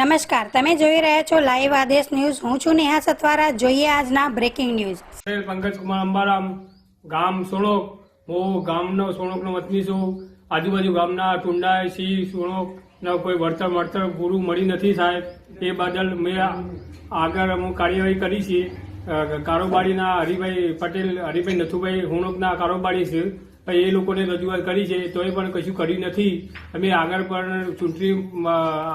નમસ્કાર, તમે જોઈ રહ્યા છો લાઈવ આદેશ ન્યૂઝ. હું છું નેહા સતવારા જોઈએ આજના બ્રેકિંગ ન્યૂઝ પંકજ કુમાર અંબારામ, ગામ સોણોક હું ગામનો સોણોકનો વતની છું. આજુબાજુ ગામના ટુંડા સિંહ સોણોકના કોઈ વળતર વળતર પૂરું મળી નથી સાહેબ. એ બદલ મેં આગળ હું કાર્યવાહી કરી છે. કારોબારીના હરિભાઈ પટેલ, હરિભાઈ નથુભાઈ હુણોકના કારોબારી છે. એ લોકોને રજૂઆત કરી છે, તોય પણ કશું કર્યું નથી. અમે આગળ પણ ચૂંટણી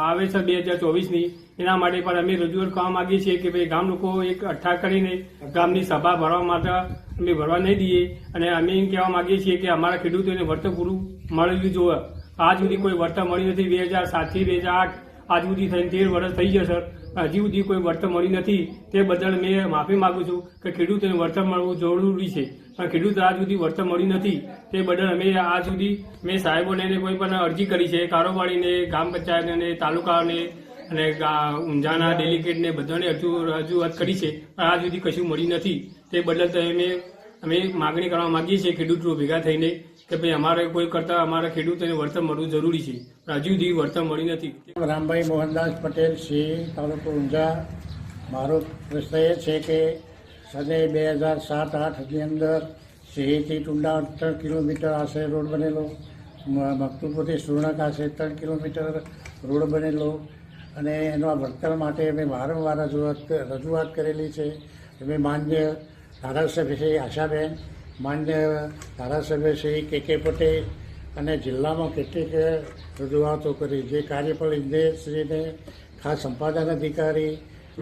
આવે છે બે હજાર ચોવીસની. એના માટે પણ અમે રજૂઆત કરવા માંગીએ છીએ કે ભાઈ ગામ લોકો એક અઠ્ઠા કરીને ગામની સભા ભરવા માટે અમે ભરવા નહીં દઈએ. અને અમે એમ કહેવા માંગીએ છીએ કે અમારા ખેડૂતોને વળતર પૂરું મળેલું જોવે. આજ સુધી કોઈ વળતર મળ્યું નથી. બે હજાર સાતથી બે હજાર આઠ, આજ સુધી થઈને તેર વર્ષ થઈ જશે. હજી સુધી કોઈ વળતર મળ્યું નથી. તે બદલ મેં માફી માંગુ છું કે ખેડૂતોને વળતર મળવું જરૂરી છે. પણ ખેડૂત આજ સુધી વળતર મળી નથી. તે બદલ અમે આજ સુધી મેં સાહેબોને કોઈ પણ અરજી કરી છે, કારોબારીને ગ્રામ પંચાયતને, તાલુકાને અને ઊંઝાના ડેલિગેટને બધાને હજુ, રજૂઆત કરી છે. પણ આજ સુધી કશું મળી નથી. તે બદલ તો અમે અમે માગણી કરવા માંગીએ છીએ ખેડૂતો ભેગા થઈને કે ભાઈ અમારે કોઈ કરતા અમારા ખેડૂતોને વળતર મળવું જરૂરી છે. હજુ સુધી વળતર મળી નથી. રામભાઈ મોહનદાસ પટેલ સિંહ તાલુકો ઊંઝા. મારો પ્રશ્ન એ છે કે સને બે હજાર સાત આઠની અંદર સિંહથી ટુંડા ત્રણ કિલોમીટર આશરે રોડ બનેલો. મકતુપુરથી સુરણક આશરે ત્રણ કિલોમીટર રોડ બનેલો. અને એના વળતર માટે અમે વારંવાર રજૂઆત રજૂઆત કરેલી છે. અમે માન્ય ધારાસભ્ય શ્રી આશાબેન, માન્ય ધારાસભ્ય શ્રી કે કે પટેલ અને જિલ્લામાં કેટલીક રજૂઆતો કરી. જે કાર્યપાલ ઇન્જિનિયરશ્રીને ખાસ સંપાદન અધિકારી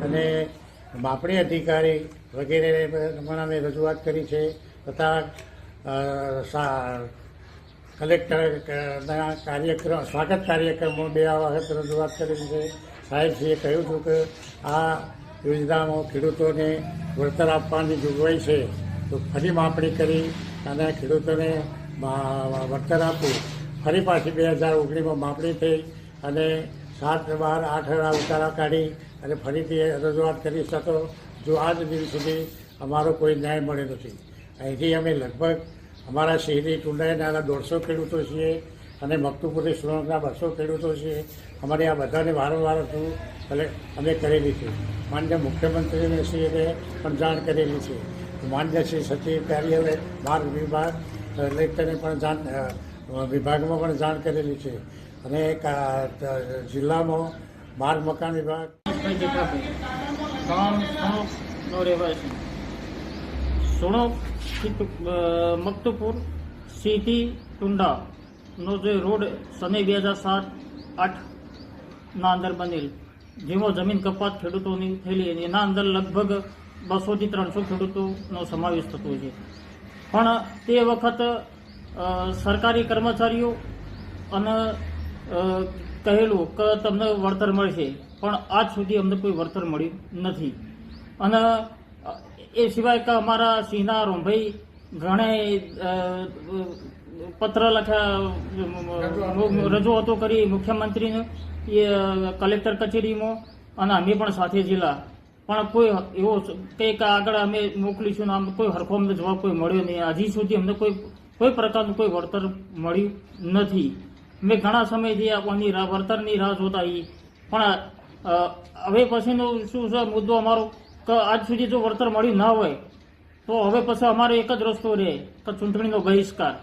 અને માપણી અધિકારી વગેરે પણ અમે રજૂઆત કરી છે તથા કલેક્ટરના કાર્યક્રમ, સ્વાગત કાર્યક્રમો બે વખત રજૂઆત કરી છે. સાહેબશ્રીએ કહ્યું હતું કે આ યોજનામાં ખેડૂતોને વળતર આપવાની જોગવાઈ છે. તો ફરી માપણી કરી અને ખેડૂતોને વળતર આપવું ફરી પાછી બે હજાર ઓગણીસમાં માપણી થઈ અને સાત બાર, આઠ ઉતારા કાઢી અને ફરીથી રજૂઆત કરી શકો જો આજ દિન સુધી અમારો કોઈ ન્યાય મળ્યો નથી. અહીંથી અમે લગભગ અમારા શહેરી ટુંડાઈના દોઢસો ખેડૂતો છીએ અને મકતુપુરી સુરતના બસો ખેડૂતો છીએ. અમારે આ બધાને વારંવાર હતું, એટલે અમે કરેલી છે. માન્ય મુખ્યમંત્રીને શ્રીએ પણ જાણ કરેલી છે. માન્ય શ્રી સચિવ કાર્યાલય માર્ગ વિભાગ કલેક્ટરને પણ જાણ વિભાગમાં પણ જાણ કરેલી છે. અને જિલ્લામાં માર્ગ મકાન વિભાગ. ભાઈ જેઠાભાઈ ગામ સણોકનો રહેવાસી સણોકથી ટુ- સીધી ટુંડાનો જે રોડ સને બે હજાર સાત આઠના અંદર બનેલ. જેમાં જમીન કપાત ખેડૂતોની થયેલી એના અંદર લગભગ બસોથી ત્રણસો ખેડૂતોનો સમાવેશ થતો છે. પણ તે વખત સરકારી કર્મચારીઓ અને કહેલું કે તમને વળતર મળશે. પણ આજ સુધી અમને કોઈ વળતર મળ્યું નથી. અને એ સિવાય કે અમારા સિંહના રોંભાઈ ઘણે પત્ર લખ્યા રજૂઆતો કરી મુખ્યમંત્રીને, એ, કલેક્ટર કચેરીમાં અને અમે પણ સાથે જિલ્લા. પણ કોઈ એવો કંઈક આગળ અમે મોકલીશું આમ કોઈ હરખો અમને જવાબ કોઈ મળ્યો નહીં. હજી સુધી અમને કોઈ કોઈ પ્રકારનું કોઈ વળતર મળ્યું નથી. મેં ઘણા સમયથી આની રાહ, વળતરની રાહ જોતા એ પણ હવે પછીનો શું છે મુદ્દો અમારો? કે આજ સુધી જો વળતર મળ્યું ના હોય, તો હવે પછી અમારો એક જ રસ્તો રહે, કે ચૂંટણીનો બહિષ્કાર.